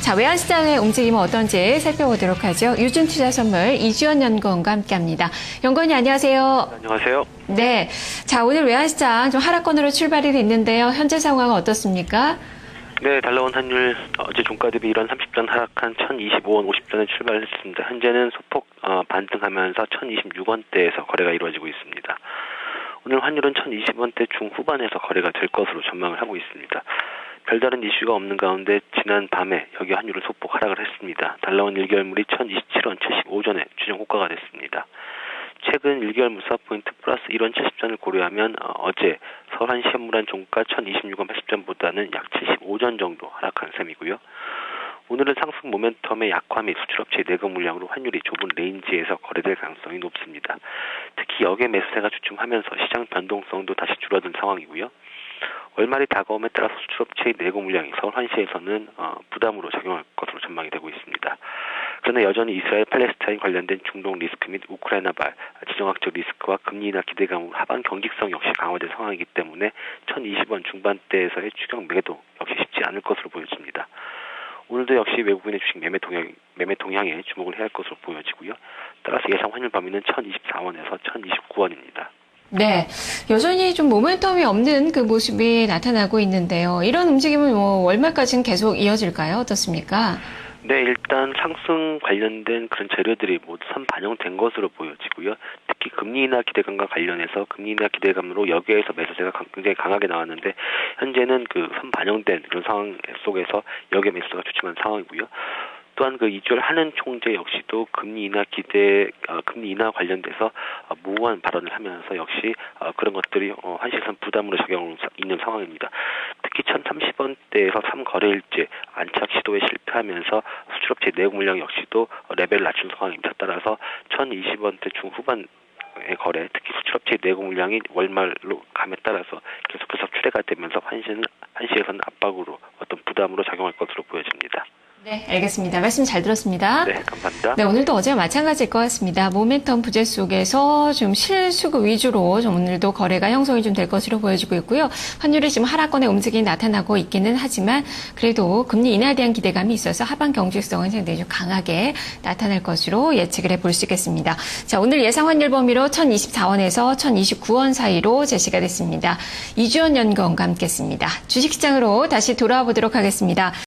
자, 외환시장의 움직임은 어떤지 살펴보도록 하죠. 유준 투자 선물 이주연 연구원과 함께 합니다. 연구원님 안녕하세요. 안녕하세요. 네, 자 오늘 외환시장 좀 하락권으로 출발이 됐는데요. 현재 상황은 어떻습니까? 네, 달러원 환율 어제 종가 대비 이런 30전 하락한 1025원 50전에 출발했습니다. 현재는 소폭 어, 반등하면서 1026원대에서 거래가 이루어지고 있습니다. 오늘 환율은 1020원대 중후반에서 거래가 될 것으로 전망을 하고 있습니다. 별다른 이슈가 없는 가운데 지난 밤에 여기 환율은 소폭 하락을 했습니다. 달러원 1개월물이 1027원 75전에 추정 호가가 됐습니다. 최근 1개월 무사 포인트 플러스 1원 70전을 고려하면 어, 제 서울 한 시험물한 종가 1026원 80전보다는 약 75전 정도 하락한 셈이고요. 오늘은 상승 모멘텀의 약화 및 수출업체의 내금 물량으로 환율이 좁은 레인지에서 거래될 가능성이 높습니다. 특히 역의 매수세가 주춤하면서 시장 변동성도 다시 줄어든 상황이고요. 월말이 다가옴에 따라서 수출업체의 내고 물량이 서울 한시에서는 어, 부담으로 작용할 것으로 전망이 되고 있습니다. 그러나 여전히 이스라엘 팔레스타인 관련된 중동 리스크 및 우크라이나발 지정학적 리스크와 금리 인하 기대감으로 하반 경직성 역시 강화된 상황이기 때문에 1020원 중반대에서의 추경 매도 역시 쉽지 않을 것으로 보여집니다. 오늘도 역시 외국인의 주식 매매 동향, 매매 동향에 주목을 해야 할 것으로 보여지고요. 따라서 예상 환율 범위는 1024원에서 1029원입니다. 네, 여전히 좀 모멘텀이 없는 그 모습이 나타나고 있는데요. 이런 움직임은 뭐 월말까지는 계속 이어질까요? 어떻습니까? 네, 일단 상승 관련된 그런 재료들이 모두 선 반영된 것으로 보여지고요. 특히 금리 인하 기대감과 관련해서 금리 인하 기대감으로 여기에서 매수세가 강- 굉장히 강하게 나왔는데 현재는 그 선 반영된 그런 상황 속에서 여기에 매수가 주춤한 상황이고요. 또한 그 이주열 하는 총재 역시도 금리 인하 기대, 어, 금리 인하 관련돼서 어, 무모한 발언을 하면서 역시 어, 그런 것들이 어, 한시선 부담으로 작용하고 있는 상황입니다. 특히 1030원대에서 3거래일째 안착 시도에 실패하면서 수출업체 내국 물량 역시도 레벨을 낮춘 상황입니다. 따라서 1020원대 중후반 의 거래, 특히 수출업체 내국 물량이 월말로 감에 따라서 계속해서 출회가 되면서 한시는 한시에서는 압박으로 어떤 부담으로 작용할 것으로 보여집니다. 네, 알겠습니다. 말씀 잘 들었습니다. 네, 감사합니다. 네, 오늘도 어제와 마찬가지일 것 같습니다. 모멘텀 부재 속에서 좀 실수급 위주로 좀 오늘도 거래가 형성이 좀 될 것으로 보여지고 있고요. 환율이 지금 하락권의 움직임이 나타나고 있기는 하지만 그래도 금리 인하에 대한 기대감이 있어서 하반 경직성은 상당히 좀 강하게 나타날 것으로 예측을 해볼 수 있겠습니다. 자, 오늘 예상 환율 범위로 1024원에서 1029원 사이로 제시가 됐습니다. 이주연 연구원과 함께했습니다. 주식시장으로 다시 돌아와 보도록 하겠습니다.